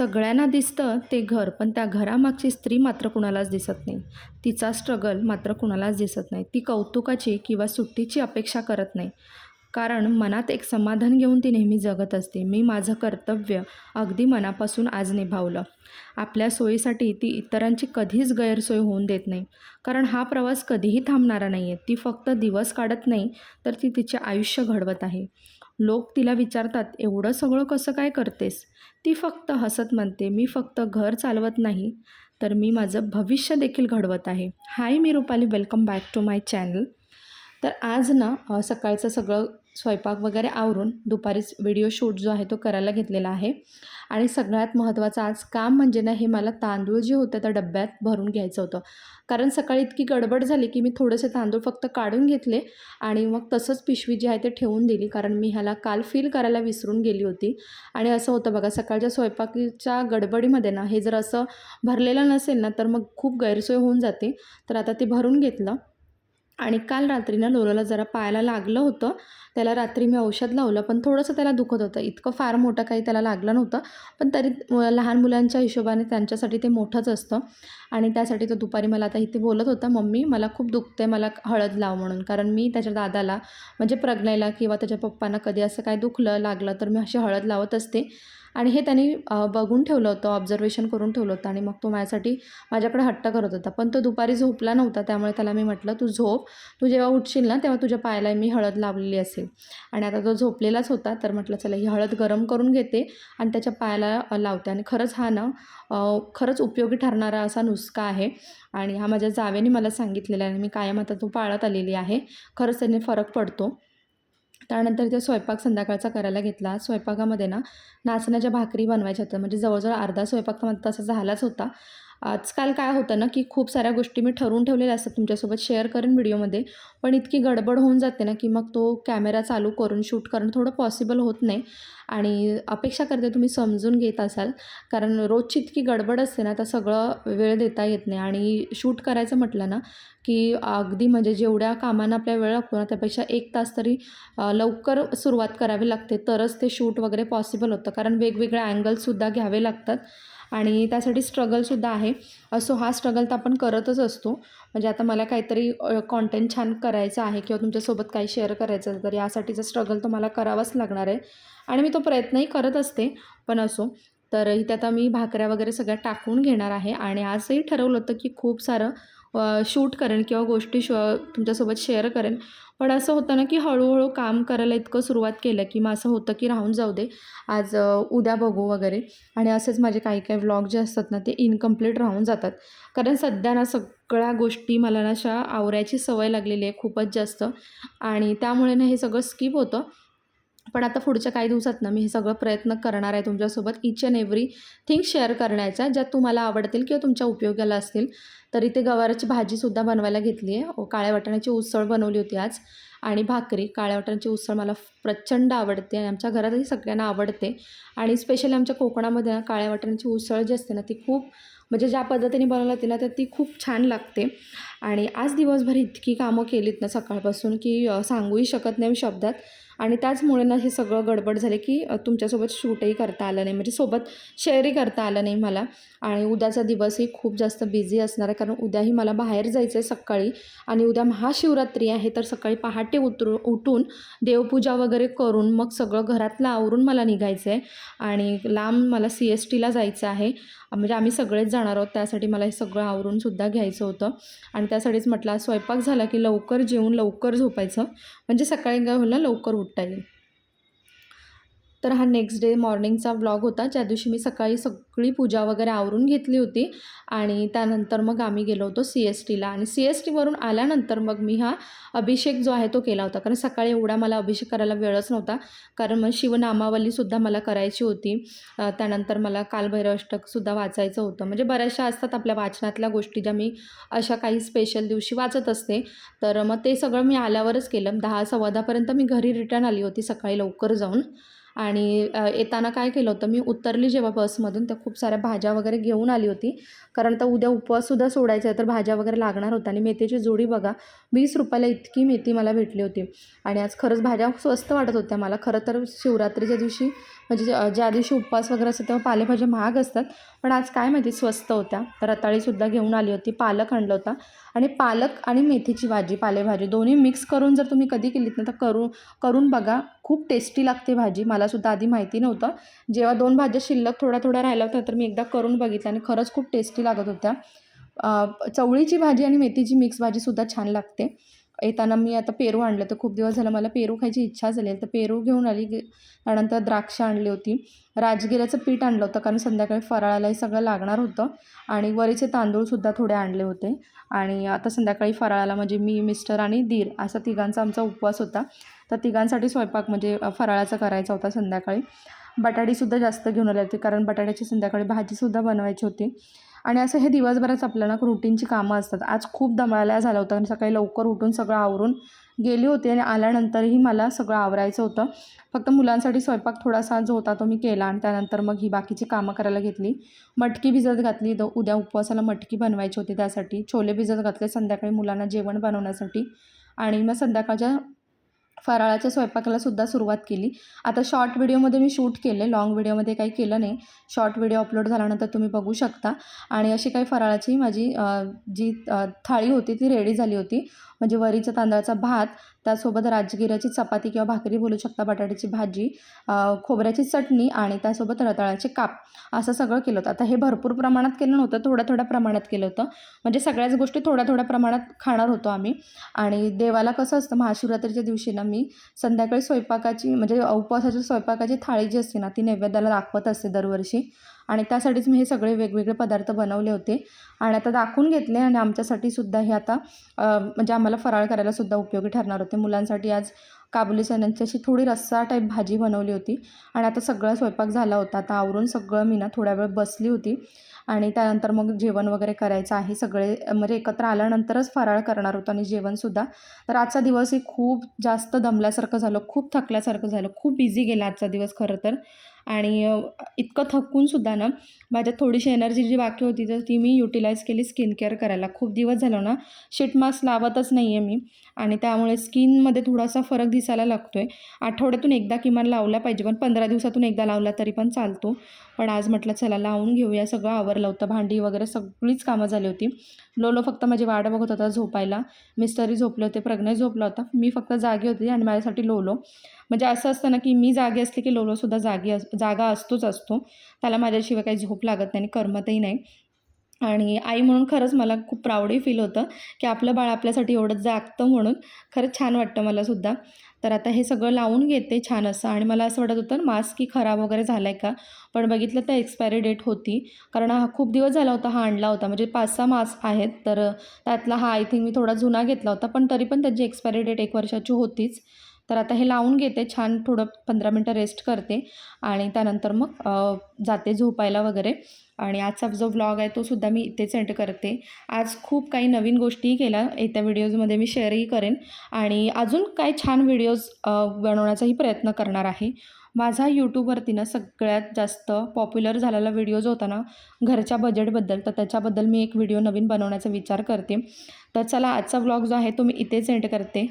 सगळ्यांना दिसतं ते घर पण त्या घरामागची स्त्री मात्र कुणालाच दिसत नाही. तिचा स्ट्रगल मात्र कुणालाच दिसत नाही. ती कौतुकाची किंवा सुट्टीची अपेक्षा करत नाही. कारण मनात एक समाधान घेऊन ती नेहमी जगत असते. मी माझं कर्तव्य अगदी मनापासून आज निभावलं. आपल्या सोयीसाठी ती इतरांची कधीच गैरसोय होऊन देत नाही. कारण हा प्रवास कधीही थांबणारा नाही आहे ती फक्त दिवस काढत नाही तर ती तिचे आयुष्य घडवत आहे. लोक तिला विचारतात एवढं सगळं कसं काय करतेस? ती फक्त हसत म्हणते मी फक्त घर चालवत नाही तर मी माझं भविष्य देखील घडवत आहे. Hi me Rupali welcome back to my channel. तर आज ना सकाळचं सगळं स्वयंपाक वगैरे आवरून दुपारीच व्हिडिओ शूट जो आहे तो करायला घेतलेला आहे. आणि सगळ्यात महत्त्वाचं आज काम म्हणजे ना हे मला तांदूळ जे होतं त्या डब्यात भरून घ्यायचं होतं. कारण सकाळी इतकी गडबड झाली की मी थोडेसे तांदूळ फक्त काढून घेतले आणि मग तसंच पिशवी जी आहे ते ठेवून दिली कारण मी ह्याला काल फील करायला विसरून गेली होती. आणि असं होतं बघा सकाळच्या स्वयंपाकीच्या गडबडीमध्ये ना हे जर असं भरलेलं नसेल ना तर मग खूप गैरसोय होऊन जाते. तर आता ते भरून घेतलं. आणि काल रात्री ना लोलाला जरा पायाला लागलं होतं. त्याला रात्री मी औषध लावलं पण थोडंसं त्याला दुखत होतं. इतकं फार मोठं काही त्याला लागलं नव्हतं पण तरी लहान मुलांच्या हिशोबाने त्यांच्यासाठी ते मोठंच असतं. आणि त्यासाठी तो दुपारी मला आता इथे बोलत होता मम्मी मला खूप दुखते मला हळद लाव म्हणून. कारण मी त्याच्या दादाला म्हणजे प्रज्ञेला किंवा त्याच्या पप्पांना कधी असं काय दुखलं लागलं तर मी अशी हळद लावत असते. आणि हे त्यांनी बघून ठेवलं होतं ऑब्झर्वेशन करून ठेवलं होतं आणि मग तो माझ्यासाठी माझ्याकडे हट्ट करत होता. पण तो दुपारी झोपला नव्हता त्यामुळे त्याला मी म्हटलं तू झोप. तू जेव्हा उठशील ना तेव्हा तुझ्या पायाला मी हळद लावलेली असेल. आणि आता तो झोपलेलाच होता तर म्हटलं चला ही हळद गरम करून घेते आणि त्याच्या पायाला लावते. आणि खरंच हा ना खरंच उपयोगी ठरणारा असा नुसका आहे. आणि हा माझ्या जावेने मला सांगितलेला आहे आणि मी कायम आता तो पाळत आलेली आहे. खरंच त्याने फरक पडतो. त्यानंतर ते स्वयंपाक संध्याकाळचा करायला घेतला. स्वयंपाकामध्ये ना नाचण्याच्या भाकरी बनवायच्या होत्या. म्हणजे जवळजवळ अर्धा स्वयंपाक तर माझा तसा झालाच होता. आजकाल काय होतं ना की खूप साऱ्या गोष्टी मी ठरवून ठेवलेल्या असतात तुमच्यासोबत शेअर करेन व्हिडिओमध्ये. पण इतकी गडबड होऊन जाते ना की मग तो कॅमेरा चालू करून शूट करणं थोडं पॉसिबल होत नाही. आणि अपेक्षा करते तुम्ही समजून घेत असाल. कारण रोजची इतकी गडबड असते ना तर सगळं वेळ देता येत नाही. आणि शूट करायचं म्हटलं ना की अगदी म्हणजे जेवढ्या कामांना आपल्या वेळ लागतो ना त्यापेक्षा एक तास तरी लवकर सुरुवात करावी लागते. तरच ते शूट वगैरे पॉसिबल होतं. कारण वेगवेगळ्या अँगल्ससुद्धा घ्यावे लागतात. आणि त्यासाठी स्ट्रगलसुद्धा आहे. असो हा स्ट्रगल तर आपण करतच असतो. म्हणजे आता मला काहीतरी कॉन्टेंट छान करायचं आहे किंवा तुमच्यासोबत काही शेअर करायचं तर यासाठीचा स्ट्रगल तर मला करावाच लागणार आहे. आणि मी तो प्रयत्नही करत असते पण असो. तर इथे आता मी भाकऱ्या वगैरे सगळ्या टाकून घेणार आहे. आणि आजही ठरवलं होतं की खूप सारं शूट करेन किंवा गोष्टी श तुमच्यासोबत शेअर करेन. पण असं होतं ना की हळूहळू काम करायला इतकं सुरुवात केलं की मग असं होतं की राहून जाऊ दे. आज उद्या बघू वगैरे. आणि असेच माझे काही काही व्लॉग जे असतात ना ते इनकम्प्लीट राहून जातात. कारण सध्या ना सगळ्या गोष्टी मला ना अशा आवरायची सवय लागलेली आहे खूपच जास्त. आणि त्यामुळे ना हे सगळं स्किप होतं. पण आता पुढच्या काही दिवसात ना मी हे सगळं प्रयत्न करणार आहे तुमच्यासोबत each and every thing share करण्याच्या ज्या तुम्हाला आवडतील किंवा तुमच्या उपयोगाला असतील. तर इथे गवाराची भाजीसुद्धा बनवायला घेतली आहे. काळ्या वाटाण्याची उसळ बनवली होती आज. आणि भाकरी काळ्या वाटाण्याची उसळ मला प्रचंड आवडते आणि आमच्या घरातही सगळ्यांना आवडते. आणि स्पेशली आमच्या कोकणामध्ये ना काळ्या वाटाण्याची उसळ जी असते ना ती खूप म्हणजे ज्या पद्धतीने बनवलं होती ना तर ती खूप छान लागते. आणि आज दिवसभर इतकी कामं केलीत ना सकाळपासून की सांगूही शकत नाही मी शब्दात. आणि त्याचमुळे ना हे सगळं गडबड झाले की तुमच्यासोबत शूटही करता आलं नाही. म्हणजे सोबत शेअरही करता आलं नाही मला. आणि उद्याचा दिवसही खूप जास्त बिझी असणार आहे. कारण उद्याही मला बाहेर जायचं आहे सकाळी. आणि उद्या महाशिवरात्री आहे. तर सकाळी पहाटे उतरू उठून देवपूजा वगैरे करून मग सगळं घरातलं आवरून मला निघायचं आहे आणि लांब मला सी एस टीला जायचं आहे. म्हणजे आम्ही सगळेच जाणार आहोत. त्यासाठी मला हे सगळं आवरूनसुद्धा घ्यायचं होतं. आणि त्यासाठीच म्हटलं स्वयंपाक झाला की लवकर जेवून लवकर झोपायचं. म्हणजे सकाळी काय होईल ना लवकर उठ येईल तर हा नेक्स्ट डे मॉर्निंगचा व्लॉग होता. ज्या दिवशी मी सकाळी सगळी पूजा वगैरे आवरून घेतली होती. आणि त्यानंतर मग आम्ही गेलो होतो सी एस टीला आणि सी एस टीवरून आल्यानंतर मग मी हा अभिषेक जो आहे तो केला होता. कारण सकाळी एवढा मला अभिषेक करायला वेळच नव्हता. कारण मग शिवनामावलीसुद्धा मला करायची होती. त्यानंतर मला कालभैरवष्टकसुद्धा वाचायचं होतं. म्हणजे बऱ्याचशा असतात आपल्या वाचनातल्या गोष्टी ज्या मी अशा काही स्पेशल दिवशी वाचत असते. तर मग ते सगळं मी आल्यावरच केलं. दहा सव्वा दहापर्यंत मी घरी रिटर्न आली होती सकाळी लवकर जाऊन. आणि येताना काय केलं होतं मी उतरली जेव्हा बसमधून तर खूप साऱ्या भाज्या वगैरे घेऊन आली होती. कारण तर उद्या उपवाससुद्धा सोडायचा आहे तर भाज्या वगैरे लागणार होत्या. आणि मेथीची जोडी बघा वीस रुपयाला इतकी मेथी मला भेटली होती. आणि आज खरंच भाज्या स्वस्त वाटत होत्या मला. खरं तर शिवरात्रीच्या दिवशी म्हणजे ज्या ज्या दिवशी उपवास वगैरे असतात तेव्हा पालेभाज्या महाग असतात. पण आज काय माहिती स्वस्त होत्या. रताळीसुद्धा घेऊन आली होती. पालक आणलं होता. आणि पालक आणि मेथीची भाजी पालेभाजी दोन्ही मिक्स करून जर तुम्ही कधी केलीत ना तर करू करून बघा. खूप टेस्टी लागते भाजी. मलासुद्धा आधी माहिती नव्हतं. जेव्हा दोन भाज्या शिल्लक थोड्या थोड्या राहिल्या होत्या तर मी एकदा करून बघितलं आणि खरंच खूप टेस्टी लागत होत्या. चवळीची भाजी आणि मेथीची मिक्स भाजीसुद्धा छान लागते. येताना मी आता पेरू आणलं तर खूप दिवस झालं मला पेरू खायची इच्छा झाली. तर पेरू घेऊन आली. त्यानंतर द्राक्ष आणली होती. राजगिऱ्याचं पीठ आणलं होतं. कारण संध्याकाळी फराळालाही सगळं लागणार होतं. आणि वरीचे तांदूळसुद्धा थोडे आणले होते. आणि आता संध्याकाळी फराळाला म्हणजे मी मिस्टर आणि दीर असा तिघांचा आमचा उपवास होता. तर तिघांसाठी स्वयंपाक म्हणजे फराळाचा करायचा होता संध्याकाळी. बटाटीसुद्धा जास्त घेऊन आले होते. कारण बटाट्याची संध्याकाळी भाजीसुद्धा बनवायची होती. आणि असं हे दिवसभरच आपल्याला रुटीनची कामं असतात. आज खूप दमळाला झालं होतं आणि सकाळी लवकर उठून सगळं आवरून गेली होती आणि आल्यानंतरही मला सगळं आवरायचं होतं. फक्त मुलांसाठी स्वयंपाक थोडासा जो होता तो मी केला आणि त्यानंतर मग ही बाकीची कामं करायला घेतली. मटकी भिजत घातली. तर उद्या उपवासाला मटकी बनवायची होती त्यासाठी. छोले भिजत घातले संध्याकाळी मुलांना जेवण बनवण्यासाठी. आणि मग संध्याकाळच्या फराळाच्या स्वयंपाकाला सुद्धा सुरुवात केली. आता शॉर्ट व्हिडिओमध्ये मी शूट केले. लाँग व्हिडिओमध्ये काही केलं नाही. शॉर्ट व्हिडिओ अपलोड झाल्यानंतर तुम्ही बघू शकता. आणि अशी काही फराळाची माझी जी थाळी होती ती रेडी झाली होती. म्हणजे वरीचा तांदळाचा भात त्यासोबत राजगिऱ्याची चपाती किंवा भाकरी बोलू शकता बटाट्याची भाजी खोबऱ्याची चटणी आणि त्यासोबत रताळ्याचे काप. असं सगळं केलं होतं. आता हे भरपूर प्रमाणात केलं नव्हतं थोड्या थोड्या प्रमाणात केलं होतं. म्हणजे सगळ्याच गोष्टी थोड्या थोड्या प्रमाणात खाणार होतो आम्ही. आणि देवाला कसं असतं महाशिवरात्रीच्या दिवशी ना मी संध्याकाळी स्वयंपाकाची म्हणजे उपवासाच्या स्वयंपाकाची थाळी जी असते ना ती नैवेद्याला दाखवत असते दरवर्षी. आणि त्यासाठीच मी हे सगळे वेगवेगळे पदार्थ बनवले होते. आणि आता दाखवून घेतले आणि आमच्यासाठी सुद्धा हे आता म्हणजे आम्हाला फराळ करायला सुद्धा उपयोगी ठरणार होते. मुलांसाठी आज काबुली चण्याची अशी थोडी रस्सा टाईप भाजी बनवली होती. आणि आता सगळा स्वयंपाक झाला होता. आता आवरून सगळं मी ना थोड्या वेळ बसली होती. आणि त्यानंतर मग जेवण वगैरे करायचं आहे. सगळे म्हणजे एकत्र आल्यानंतरच फराळ करणार होतो आणि जेवणसुद्धा तर आजचा दिवस हे खूप जास्त दमल्यासारखं झालं खूप थकल्यासारखं झालं खूप बिझी गेला आजचा दिवस खरं तर. आणि इतकं थकूनसुद्धा ना माझ्यात थोडीशी एनर्जी जी बाकी होती तर ती मी युटिलाइज केली स्किन केअर करायला. खूप दिवस झालं ना शीट मास्क लावतच नाही आहे मी. आणि त्यामुळे स्किनमध्ये थोडासा फरक दिसायला लागतो आहे आठवड्यातून एकदा किमान लावला पाहिजे पण पंधरा दिवसातून एकदा लावला तरी पण चालतो. पण आज म्हटलं चला लावून घेऊया सगळं आवरलं होतं. भांडी वगैरे सगळीच कामं झाली होती. लोलो फक्त माझी वाट बघत होता झोपायला. मिस्टरी झोपले होते प्रज्ञा झोपला होता. मी फक्त जागी होती आणि माझ्यासाठी लोलो. म्हणजे असं असतं ना की मी जागी असले की लोलोसुद्धा जागी अस जागा असतोच असतो. त्याला माझ्याशिवाय काही झोप लागत नाही आणि करमतही नाही. आणि आई म्हणून खरंच मला खूप प्राऊडही फील होतं की आपलं बाळ आपल्यासाठी एवढं जागतं म्हणून खरंच छान वाटतं मलासुद्धा तर आता हे सगळं लावून घेते छान असं. आणि मला असं वाटत होतं मास्क की खराब वगैरे झाला आहे का? पण बघितलं तर एक्सपायरी डेट होती. कारण हा खूप दिवस झाला होता हा आणला होता. म्हणजे पाच सहा मास्क आहेत. तर त्यातला हा आय थिंक मी थोडा जुना घेतला होता. पण तरी पण त्याची एक्सपायरी डेट एक वर्षाची होतीच. तर आता हे लावून घेते छान थोडं पंधरा मिनटं रेस्ट करते आणि त्यानंतर मग जाते झोपायला वगैरे. आणि आजचा जो व्लॉग आहे तो सुद्धा मी इथेच एंड करते. आज खूप काही नवीन गोष्टीही केल्या येत्या व्हिडिओजमध्ये मी शेअरही करेन. आणि अजून काही छान व्हिडिओज बनवण्याचाही प्रयत्न करणार आहे. माझा यूट्यूबवरती ना सगळ्यात जास्त पॉप्युलर झालेला व्हिडिओ जो होता ना घरच्या बजेटबद्दल तर त्याच्याबद्दल मी एक व्हिडिओ नवीन बनवण्याचा विचार करते. तर चला आजचा व्लॉग जो आहे तो मी इथेच एंड करते.